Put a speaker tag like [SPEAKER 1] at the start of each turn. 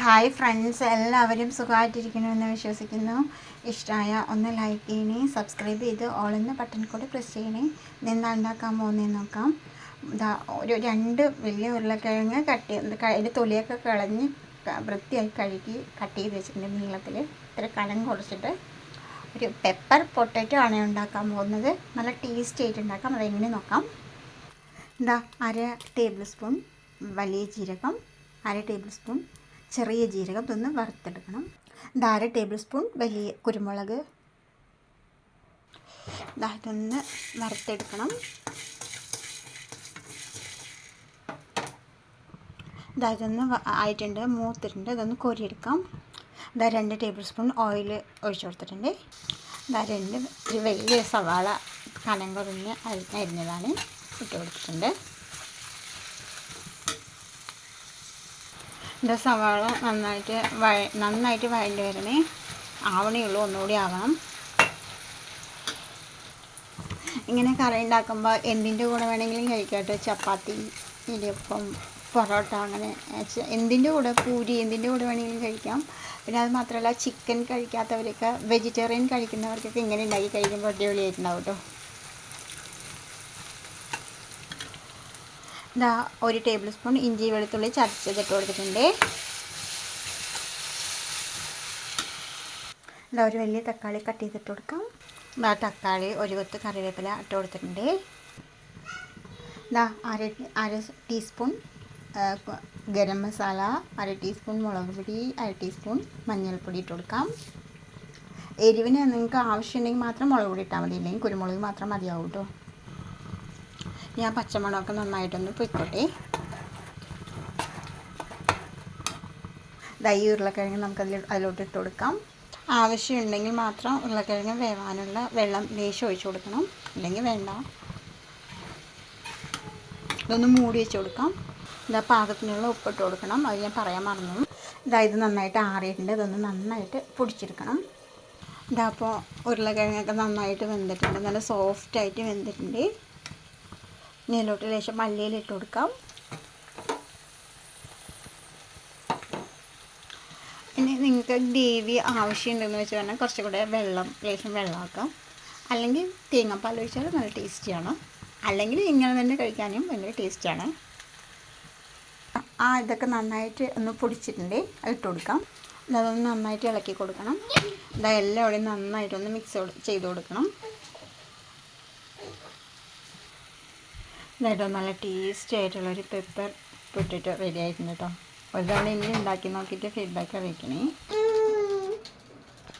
[SPEAKER 1] Hi friends എല്ലാവരും സുഖമായിട്ടിരിക്കണമെന്ന് വിശ്വസിക്കുന്നു. ഇഷ്ടമായ ഒന്ന് ലൈക്ക് ചെയ്യണേ സബ്സ്ക്രൈബ് ചെയ്ത് ഓളെന്ന് ബട്ടൺ കൂടി പ്രസ് ചെയ്യണേ. നിന്ന് ഉണ്ടാക്കാൻ പോകുന്നതെന്ന് നോക്കാം. ഇതാ ഒരു രണ്ട് വലിയ ഉരുളക്കിഴങ്ങ് കട്ട് അതിന്റെ തൊലിയൊക്കെ കളഞ്ഞ് വൃത്തിയായി കഴുകി കട്ട് ചെയ്ത് വെച്ചിട്ടുണ്ട് നീളത്തിൽ ഇത്ര കനം കുറച്ചിട്ട് ഒരു പെപ്പർ പൊട്ടറ്റോ ആണ് ഉണ്ടാക്കാൻ പോകുന്നത്. നല്ല ടേസ്റ്റ് ആയിട്ട് ഉണ്ടാക്കാം. അതെങ്ങനെ നോക്കാം. എന്താ അര ടേബിൾ സ്പൂൺ വലിയ ജീരകം അര ടേബിൾ സ്പൂൺ ചെറിയ ജീരകം ഇതൊന്ന് വറുത്തെടുക്കണം. അര ടേബിൾ സ്പൂൺ വലിയ കുരുമുളക്. ഇതൊന്ന് വറുത്തെടുക്കണം. ഇതാ ഇതൊന്ന് ആയിട്ടുണ്ട് മൂത്തിട്ടുണ്ട് ഇതൊന്ന് കോരിയെടുക്കാം. ഇതാ രണ്ട് ടേബിൾ സ്പൂൺ ഓയിൽ ഒഴിച്ചു കൊടുത്തിട്ടുണ്ട്. ഇതാ രണ്ട് വലിയ സവാള കനം കുറഞ്ഞ് അരിഞ്ഞതാണ് ഇട്ട് കൊടുത്തിട്ടുണ്ട്. ഇത് സവാള നന്നായിട്ട് വഴ നന്നായിട്ട് വഴണ്ടി വരണേ. ആവണേ ഉള്ളൂ ഒന്നുകൂടി ആവണം. ഇങ്ങനെ കറി ഉണ്ടാക്കുമ്പോൾ എന്തിന്റെ കൂടെ വേണമെങ്കിലും കഴിക്കട്ടെ. ചപ്പാത്തി ഇടിയപ്പം പൊറോട്ട അങ്ങനെ എന്തിന്റെ കൂടെ പൂരി എന്തിന്റെ കൂടെ വേണമെങ്കിലും കഴിക്കാം. പിന്നെ അത് മാത്രമല്ല ചിക്കൻ കഴിക്കാത്തവരൊക്കെ വെജിറ്റേറിയൻ കഴിക്കുന്നവർക്കൊക്കെ ഇങ്ങനെ ഉണ്ടാക്കി കഴിക്കുമ്പോൾ അടിപൊളിയായിട്ടുണ്ടാവും കേട്ടോ ഇതാ ഒരു ടേബിൾ സ്പൂൺ ഇഞ്ചി വെളുത്തുള്ളി ചതച്ചതിട്ട് കൊടുത്തിട്ടുണ്ട്. ഇതാ ഒരു വലിയ തക്കാളി കട്ട് ചെയ്തിട്ട് കൊടുക്കാം. ഇതാ തക്കാളി ഒരു കൊത്ത് കറിവേപ്പില ഇട്ട് കൊടുത്തിട്ടുണ്ട്. ഇതാ അര അര ടീസ്പൂൺ ഗരം മസാല അര ടീസ്പൂൺ മുളക് പൊടി അര ടീസ്പൂൺ മഞ്ഞൾപ്പൊടി ഇട്ട് കൊടുക്കാം. എരിവിന് നിങ്ങൾക്ക് ആവശ്യമുണ്ടെങ്കിൽ മാത്രം മുളക് പൊടി ഇട്ടാൽ മതി. ഇല്ലെങ്കിൽ കുരുമുളക് മാത്രം മതിയാവും കേട്ടോ. ഞാൻ പച്ചമുളകൊക്കെ നന്നായിട്ടൊന്ന് പൊയ്ക്കോട്ടെ ദൈ ഉരുളക്കിഴങ്ങ് നമുക്കതിൽ അതിലോട്ട് ഇട്ട് കൊടുക്കാം. ആവശ്യമുണ്ടെങ്കിൽ മാത്രം ഉരുളക്കിഴങ്ങ് വേവാനുള്ള വെള്ളം ലേശം ഒഴിച്ചു കൊടുക്കണം. അല്ലെങ്കിൽ വേണ്ട. ഇതൊന്ന് മൂടി വെച്ച് കൊടുക്കാം. ഇതാ പാകത്തിനുള്ള ഉപ്പിട്ട് കൊടുക്കണം. അത് ഞാൻ പറയാൻ മറന്നു ഇതാ ഇത് നന്നായിട്ട് ആറിയിട്ടുണ്ട്. ഇതൊന്ന് നന്നായിട്ട് പൊടിച്ചെടുക്കണം. ഇതാ അപ്പോൾ ഉരുളക്കിഴങ്ങൊക്കെ നന്നായിട്ട് വെന്തിട്ടുണ്ട്. നല്ല സോഫ്റ്റായിട്ട് വെന്തിട്ടുണ്ട്. ഇനി ലേശം മല്ലിയിലിട്ട് കൊടുക്കാം. ഇനി നിങ്ങൾക്ക് ഗ്രേവി ആവശ്യമുണ്ടെന്ന് വെച്ച് പറഞ്ഞാൽ കുറച്ചും കൂടെ വെള്ളം ലേശം വെള്ളമാക്കാം. അല്ലെങ്കിൽ തേങ്ങാപ്പാൽ ഒഴിച്ചാൽ നല്ല ടേസ്റ്റിയാണ്. അല്ലെങ്കിൽ ഇങ്ങനെ തന്നെ കഴിക്കാനും ഭയങ്കര ടേസ്റ്റിയാണ് ആ ഇതൊക്കെ നന്നായിട്ട് ഒന്ന് പൊടിച്ചിട്ടുണ്ട്. ഇട്ട് കൊടുക്കാം. അതൊന്ന് നന്നായിട്ട് ഇളക്കി കൊടുക്കണം. ഇതാ എല്ലാവരുടെയും നന്നായിട്ടൊന്ന് മിക്സ് ചെയ്ത് കൊടുക്കണം. ഇതായിട്ടോ നല്ല ടേസ്റ്റി ആയിട്ടുള്ളൊരു പെപ്പർ പൊട്ടിട്ട് റെഡി ആയിട്ടുണ്ട് കേട്ടോ ഒരു തവണ ഇനി ഉണ്ടാക്കി നോക്കിയിട്ട് ഫീഡ്ബാക്ക് അറിയിക്കണേ.